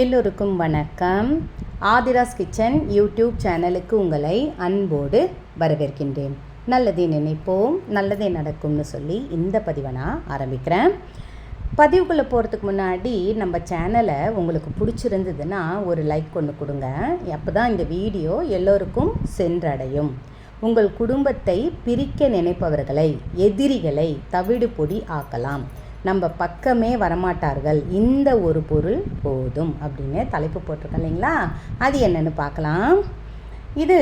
எல்லோருக்கும் வணக்கம். Aadhira's kitchen YouTube சேனலுக்கு உங்களை அன்போடு வரவேற்கின்றேன். நல்லதே நினைப்போம் நல்லதே நடக்கும்னு சொல்லி இந்த பதிவை நான் ஆரம்பிக்கிறேன். பதிவுக்குள்ளே போகிறதுக்கு முன்னாடி நம்ம சேனலை உங்களுக்கு பிடிச்சிருந்ததுன்னா ஒரு லைக் ஒன்று கொடுங்க. அப்போ தான் இந்த வீடியோ எல்லோருக்கும் சென்றடையும். உங்கள் குடும்பத்தை பிரிக்க நினைப்பவர்களை எதிரிகளை தவிடு பொடி ஆக்கலாம். நம்ம பக்கமே வரமாட்டார்கள். இந்த ஒரு பொருள் போதும் அப்படின்னு தலைப்பு போட்டிருக்கேன் இல்லைங்களா? அது என்னென்னு பார்க்கலாம். இது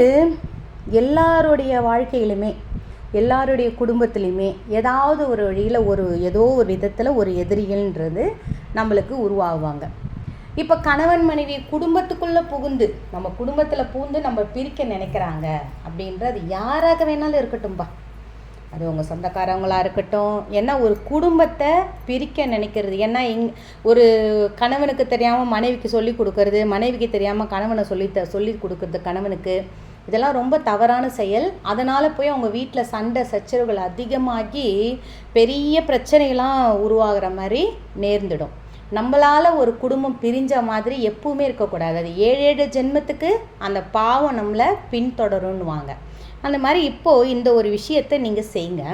எல்லாருடைய வாழ்க்கையிலுமே எல்லாருடைய குடும்பத்துலேயுமே ஏதாவது ஒரு வழியில் ஒரு ஏதோ ஒரு விதத்தில் ஒரு எதிரிகள்ன்றது நம்மளுக்கு உருவாகுவாங்க. இப்போ கணவன் மனைவி குடும்பத்துக்குள்ளே புகுந்து நம்ம குடும்பத்தில் புகுந்து நம்ம பிரிக்க நினைக்கிறாங்க அப்படின்றது யாராக வேணாலும் இருக்கட்டும்பா. அது உங்கள் சொந்தக்காரவங்களாக இருக்கட்டும். ஏன்னா ஒரு குடும்பத்தை பிரிக்க நினைக்கிறது? ஏன்னா இங் ஒரு கணவனுக்கு தெரியாமல் மனைவிக்கு சொல்லி கொடுக்கறது மனைவிக்கு தெரியாமல் கணவனை சொல்லி த சொல்லி கொடுக்கறது கணவனுக்கு. இதெல்லாம் ரொம்ப தவறான செயல். அதனால் போய் அவங்க வீட்டில் சண்டை சச்சரவுகள் அதிகமாகி பெரிய பிரச்சனைகள்லாம் உருவாகிற மாதிரி நேர்ந்துடும். நம்மளால் ஒரு குடும்பம் பிரிஞ்ச மாதிரி எப்பவுமே இருக்கக்கூடாது. அது ஏழு ஏழு ஜென்மத்துக்கு அந்த பாவம் நம்மளை பின்தொடருன்னுவாங்க அந்த மாதிரி இப்போது இந்த ஒரு விஷயத்தை நீங்கள் செய்யுங்க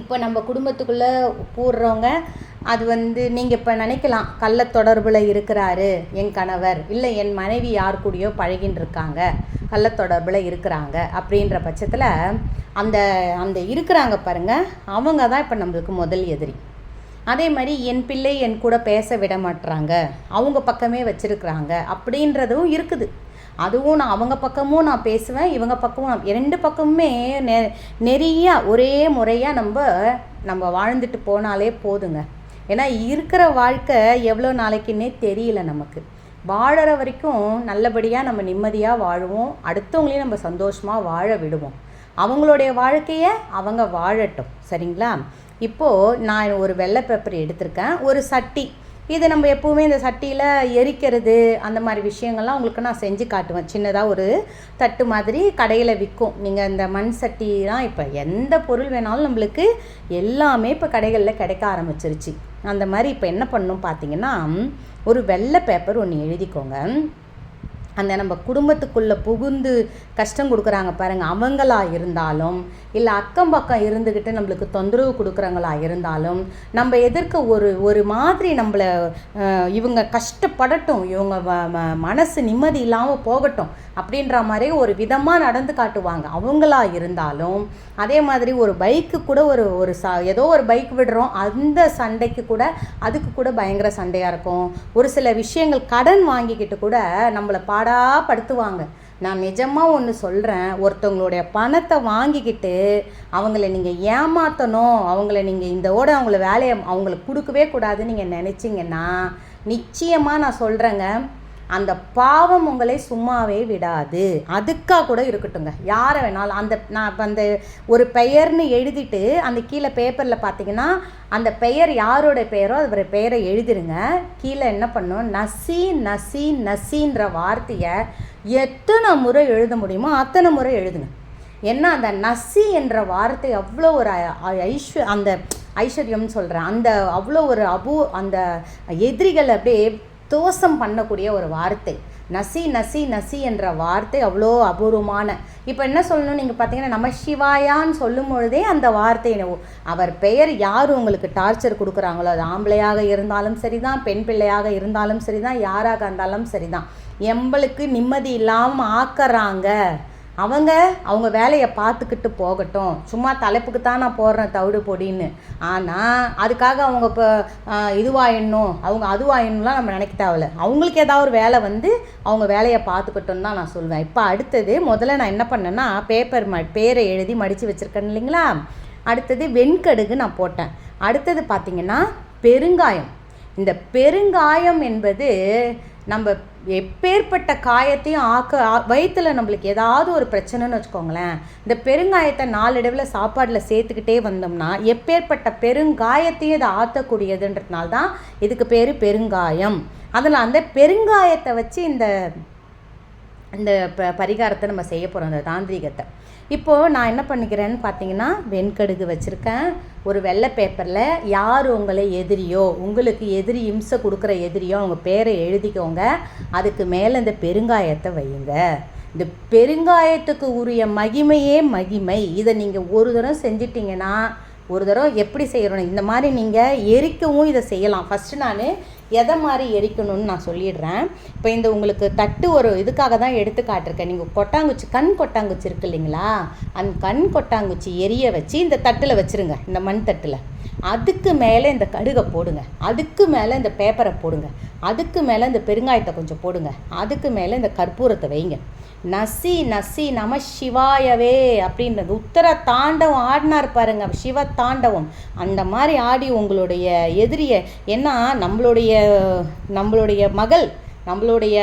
இப்போ நம்ம குடும்பத்துக்குள்ளே போடுறவங்க அது வந்து நீங்கள் இப்போ நினைக்கலாம் கள்ள தொடர்பில் இருக்கிறாரு என் கணவர் இல்லை என் மனைவி யார் கூடயோ பழகின்னு கள்ள தொடர்பில் இருக்கிறாங்க அப்படின்ற பட்சத்தில் அந்த அந்த இருக்கிறாங்க பாருங்கள் அவங்க தான் இப்போ நம்மளுக்கு முதல் எதிரி. அதே மாதிரி என் பிள்ளை என் கூட பேச விட மாட்டுறாங்க அவங்க பக்கமே வச்சுருக்குறாங்க அப்படின்றதும் இருக்குது. அதுவும் நான் அவங்க பக்கமும் நான் பேசுவேன் இவங்க பக்கமும் நான் ரெண்டு பக்கமுமே நெ நிறைய ஒரே முறையாக நம்ம நம்ம வாழ்ந்துட்டு போனாலே போதுங்க. ஏன்னா இருக்கிற வாழ்க்கை எவ்வளோ நாளைக்குன்னே தெரியல நமக்கு. வாழற வரைக்கும் நல்லபடியாக நம்ம நிம்மதியாக வாழுவோம் அடுத்தவங்களையும் நம்ம சந்தோஷமாக வாழ விடுவோம். அவங்களுடைய வாழ்க்கையை அவங்க வாழட்டும் சரிங்களா? இப்போது நான் ஒரு வெள்ளை பேப்பர் எடுத்திருக்கேன் ஒரு சட்டி. இது நம்ம எப்போவுமே இந்த சட்டியில் எரிக்கிறது அந்த மாதிரி விஷயங்கள்லாம் உங்களுக்கு நான் செஞ்சு காட்டுவேன். சின்னதாக ஒரு தட்டு மாதிரி கடையில் விற்கும் நீங்கள் இந்த மண் சட்டிலாம் இப்போ எந்த பொருள் வேணாலும் நம்மளுக்கு எல்லாமே இப்போ கடைகளில் கிடைக்க ஆரம்பிச்சிருச்சு. அந்த மாதிரி இப்போ என்ன பண்ணணும் பார்த்தீங்கன்னா ஒரு வெள்ளை பேப்பர் ஒன்று எழுதிக்கோங்க. அந்த நம்ம குடும்பத்துக்குள்ளே புகுந்து கஷ்டம் கொடுக்குறாங்க பாருங்கள் அவங்களா இருந்தாலும் இல்லை அக்கம் பக்கம் இருந்துக்கிட்டு நம்மளுக்கு தொந்தரவு கொடுக்குறவங்களா இருந்தாலும் நம்ம எதிர்க்க ஒரு ஒரு மாதிரி நம்மளை இவங்க கஷ்டப்படட்டும் இவங்க மனசு நிம்மதி இல்லாமல் போகட்டும். அப்படின்ற மாதிரி ஒரு விதமாக நடந்து காட்டுவாங்க. அவங்களா இருந்தாலும் அதே மாதிரி ஒரு பைக்கு கூட ஒரு ஒரு ச ஏதோ ஒரு பைக் விடுறோம் அந்த சண்டைக்கு கூட அதுக்கு கூட பயங்கர சண்டையாக இருக்கும். ஒரு சில விஷயங்கள் கடன் வாங்கிக்கிட்டு கூட நம்மளை பாடாப்படுத்துவாங்க நான் நிஜமாக ஒன்று சொல்கிறேன் ஒருத்தவங்களுடைய பணத்தை வாங்கிக்கிட்டு அவங்கள நீங்கள் ஏமாற்றணும் அவங்கள நீங்கள் இந்தோட அவங்கள வேலையை அவங்களுக்கு கொடுக்கவே கூடாதுன்னு நீங்கள் நினச்சிங்கன்னா நிச்சயமாக நான் சொல்கிறேங்க அந்த பாவம் உங்களை சும்மாவே விடாது. அதுக்காக கூட இருக்கட்டுங்க யாரை வேணாலும் அந்த நான் இப்போ அந்த ஒரு பெயர்னு எழுதிட்டு அந்த கீழே பேப்பரில் பார்த்தீங்கன்னா அந்த பெயர் யாரோட பெயரோ அதோட பெயரை எழுதிருங்க. கீழே என்ன பண்ணும்? நசி நசி நசின்ற வார்த்தையை எத்தனை முறை எழுத முடியுமோ அத்தனை முறை எழுதுங்க. ஏன்னா அந்த நசி என்ற வார்த்தை அவ்வளோ ஒரு ஐஸ்வ அந்த ஐஸ்வர்யம்னு சொல்கிறேன் அந்த அவ்வளோ ஒரு அபூ அந்த எதிரிகள் அப்படியே தோசம் பண்ணக்கூடிய ஒரு வார்த்தை. நசி நசி நசி என்ற வார்த்தை அவ்வளோ அபூர்வமான. இப்போ என்ன சொல்லணும்? நீங்கள் பார்த்தீங்கன்னா நம்ம சிவாயான்னு சொல்லும் பொழுதே அந்த வார்த்தை அவர் பெயர் யார் உங்களுக்கு டார்ச்சர் கொடுக்குறாங்களோ? அது ஆம்பளையாக இருந்தாலும் சரி தான் பெண் பிள்ளையாக இருந்தாலும் சரி தான் யாராக இருந்தாலும் சரி தான் எம்பளுக்கு நிம்மதி இல்லாமல் ஆக்குறாங்க. அவங்க அவங்க வேலையை பார்த்துக்கிட்டு போகட்டும். சும்மா தலைப்புக்கு தான் நான் போடுறேன் தவிடு பொடின்னு. ஆனால் அதுக்காக அவங்க இப்போ இதுவாயிடணும் அவங்க அதுவாயிடணும்லாம் நம்ம நினைக்க தேவையில்ல. அவங்களுக்கு ஏதாவது ஒரு வேலை வந்து அவங்க வேலையை பார்த்துக்கிட்டோன்னு தான் நான் சொல்லுவேன் இப்போ அடுத்தது முதல்ல நான் என்ன பண்ணேன்னா பேப்பர் ம பேரை எழுதி மடித்து வச்சுருக்கேன் இல்லைங்களா? அடுத்தது வெண்கடுகு நான் போட்டேன். அடுத்தது பார்த்திங்கன்னா பெருங்காயம். இந்த பெருங்காயம் என்பது நம்ம எப்பேற்பட்ட காயத்தையும் ஆக்க வயிற்றில் நம்மளுக்கு ஏதாவது ஒரு பிரச்சனைன்னு வச்சுக்கோங்களேன் இந்த பெருங்காயத்தை நாளடைவில் சாப்பாடில் சேர்த்துக்கிட்டே வந்தோம்னா எப்பேற்பட்ட பெருங்காயத்தையும் இதை ஆற்றக்கூடியதுன்றதுனால தான் இதுக்கு பேர் பெருங்காயம். அதில் அந்த பெருங்காயத்தை வச்சு இந்த இந்த ப பரிகாரத்தை நம்ம செய்ய போகிறோம் அந்த தாந்திரிகத்தை. இப்போது நான் என்ன பண்ணிக்கிறேன்னு பார்த்தீங்கன்னா வெண்கடுகு வச்சுருக்கேன். ஒரு வெள்ளை பேப்பரில் யார் உங்களை எதிரியோ உங்களுக்கு எதிரி இம்சை கொடுக்குற எதிரியோ அவங்க பேரை எழுதிக்கோங்க. அதுக்கு மேலே இந்த பெருங்காயத்தை வையுங்க. இந்த பெருங்காயத்துக்கு உரிய மகிமையே மகிமை. இதை நீங்கள் ஒரு தடவை செஞ்சிட்டிங்கன்னா ஒரு தடவை எப்படி செய்கிறோம் இந்த மாதிரி நீங்கள் எரிக்கவும் இதை செய்யலாம். ஃபஸ்ட்டு நான் எதை மாதிரி எரிக்கணும்னு நான் சொல்லிடுறேன். இப்போ இந்த உங்களுக்கு தட்டு ஒரு இதுக்காக தான் எடுத்து காட்டிருக்கேன். நீங்கள் கொட்டாங்குச்சி கண் கொட்டாங்குச்சி இருக்கு இல்லைங்களா? அந்த கண் கொட்டாங்குச்சி எரிய வச்சு இந்த தட்டில் வச்சுருங்க. இந்த மண் தட்டில். அதுக்கு மேலே இந்த கடுகை போடுங்க. அதுக்கு மேலே இந்த பேப்பரை போடுங்க. அதுக்கு மேலே இந்த பெருங்காயத்தை கொஞ்சம் போடுங்க. அதுக்கு மேலே இந்த கற்பூரத்தை வைங்க. நசி நசி நம சிவாயவே அப்படின்றது உத்தர தாண்டவம் ஆடினார் பாருங்க சிவ தாண்டவம். அந்த மாதிரி ஆடி உங்களுடைய எதிரியை ஏன்னா நம்மளுடைய நம்மளுடைய மகள் நம்மளுடைய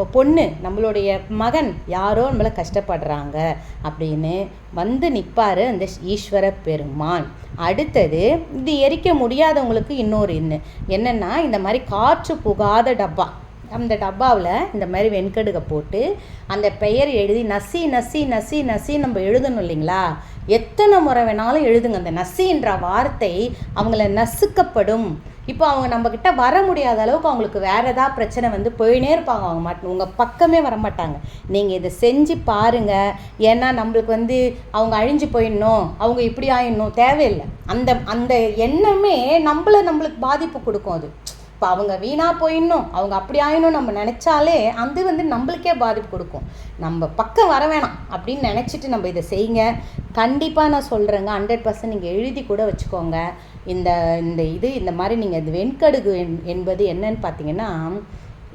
பொண்ணு நம்மளுடைய மகன் யாரோ நம்மளை கஷ்டப்படுறாங்க அப்படின்னு வந்து நிற்பார் அந்த ஈஸ்வர பெருமான். அடுத்தது இது எரிக்க முடியாதவங்களுக்கு இன்னொரு இன்னு. என்னென்னா இந்த மாதிரி காற்று புகாத டப்பா. அந்த டப்பாவில் இந்த மாதிரி வெண்கடுகை போட்டு அந்த பெயர் எழுதி நசி நசி நசி நசி நம்ம எழுதணும் இல்லைங்களா? எத்தனை முறை வேணாலும் எழுதுங்க. அந்த நசின்ற வார்த்தை அவங்கள நசுக்கப்படும். இப்போ அவங்க நம்மக்கிட்ட வர முடியாத அளவுக்கு அவங்களுக்கு வேறு ஏதாவது பிரச்சனை வந்து போயினே இருப்பாங்க அவங்க மாட் உங்கள் பக்கமே வர மாட்டாங்க நீங்கள் இதை செஞ்சு பாருங்கள் ஏன்னா நம்மளுக்கு வந்து அவங்க அழிஞ்சு போயிடணும். அவங்க இப்படி ஆயிடணும். தேவையில்லை. அந்த அந்த எண்ணமே நம்மள நம்மளுக்கு பாதிப்பு கொடுக்கும் அது. இப்போ அவங்க வீணாக போயிடணும். அவங்க அப்படி ஆயிடணும் நம்ம நினச்சாலே அது வந்து நம்மளுக்கே பாதிப்பு கொடுக்கும். நம்ம பக்கம் வர வேணாம் அப்படின்னு நினச்சிட்டு நம்ம இதை செய்யுங்க. கண்டிப்பாக நான் சொல்கிறேங்க ஹண்ட்ரட் பர்சன்ட் நீங்கள் எழுதி கூட வச்சுக்கோங்க. இந்த இந்த இது இந்த மாதிரி நீங்கள் இது வெண்கடுகு என்- என்பது என்னன்னு பார்த்தீங்கன்னா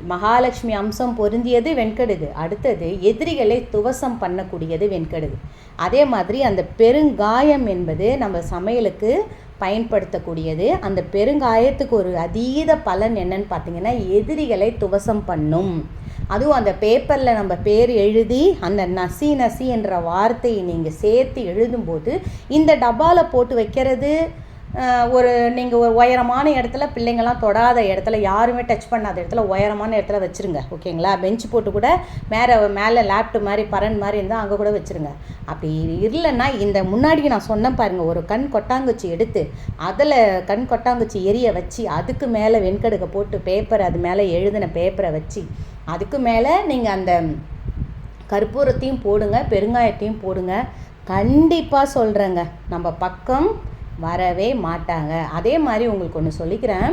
மகாலட்சுமி அம்சம் பொருந்தியது வெண்கடுகு. அடுத்தது எதிரிகளை துவசம் பண்ணக்கூடியது வெண்கடுகு. அதே மாதிரி அந்த பெருங்காயம் என்பது நம்ம சமையலுக்கு பயன்படுத்தக்கூடியது. அந்த பெருங்காயத்துக்கு ஒரு அதீத பலன் என்னன்னு பார்த்தீங்கன்னா எதிரிகளை துவசம் பண்ணும். அதுவும் அந்த பேப்பரில் நம்ம பேர் எழுதி அந்த நசி நசி என்ற வார்த்தையை நீங்கள் சேர்த்து எழுதும்போது இந்த டப்பாவில் போட்டு வைக்கிறது ஒரு நீங்கள் ஒரு உயரமான இடத்துல பிள்ளைங்கள்லாம் தொடாத இடத்துல யாருமே டச் பண்ணாத இடத்துல உயரமான இடத்துல வச்சுருங்க ஓகேங்களா? பெஞ்ச் போட்டு கூட மேலே மேலே லேப்டாப் மாதிரி பரன் மாதிரி இருந்தால் அங்கே கூட வச்சுருங்க. அப்படி இல்லைன்னா இந்த முன்னாடி நான் சொன்னேன் பாருங்கள் ஒரு கண் கொட்டாங்குச்சி எடுத்து அதில் கண் கொட்டாங்குச்சி எரிய வச்சு அதுக்கு மேலே வெண்கடுக்கை போட்டு பேப்பர் அது மேலே எழுதின பேப்பரை வச்சு அதுக்கு மேலே நீங்கள் அந்த கற்பூரத்தையும் போடுங்க பெருங்காயத்தையும் போடுங்க. கண்டிப்பாக சொல்கிறேங்க நம்ம பக்கம் வரவே மாட்டாங்க. அதே மாதிரி உங்களுக்கு ஒன்று சொல்லிக்கிறேன்.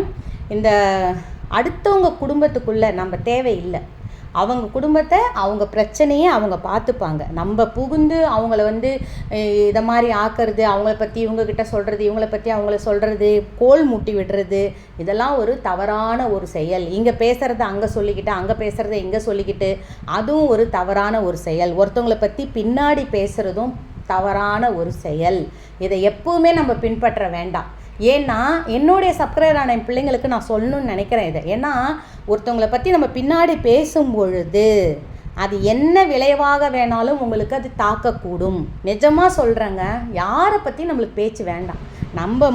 இந்த அடுத்தவங்க குடும்பத்துக்குள்ளே நம்ம தேவையில்லை. அவங்க குடும்பத்தை அவங்க பிரச்சனையை அவங்க பார்த்துப்பாங்க. நம்ம புகுந்து அவங்கள வந்து இதை மாதிரி ஆக்கிறது அவங்கள பற்றி இவங்கக்கிட்ட சொல்கிறது இவங்கள பற்றி அவங்கள சொல்கிறது கோல் முட்டி விடுறது இதெல்லாம் ஒரு தவறான ஒரு செயல். இங்கே பேசுகிறத அங்கே சொல்லிக்கிட்டு அங்கே பேசுகிறத இங்கே சொல்லிக்கிட்டு அதுவும் ஒரு தவறான ஒரு செயல். ஒருத்தவங்கள பற்றி பின்னாடி பேசுகிறதும் தவறான ஒரு செயல். இதை எப்பவுமே நம்ம பின்பற்ற வேண்டாம். ஏன்னா என்னுடைய சப்ஸ்கிரைபர் ஆன என் பிள்ளைங்களுக்கு நான் சொல்லணும்னு நினைக்கிறேன் இதை. ஏன்னா ஒருத்தவங்களை பற்றி நம்ம பின்னாடி பேசும் பொழுது அது என்ன விளைவாக வேணாலும் உங்களுக்கு அது தாக்கக்கூடும். நிஜமாக சொல்கிறேங்க யாரை பற்றி நம்மளுக்கு பேச்சு வேண்டாம். நம்ம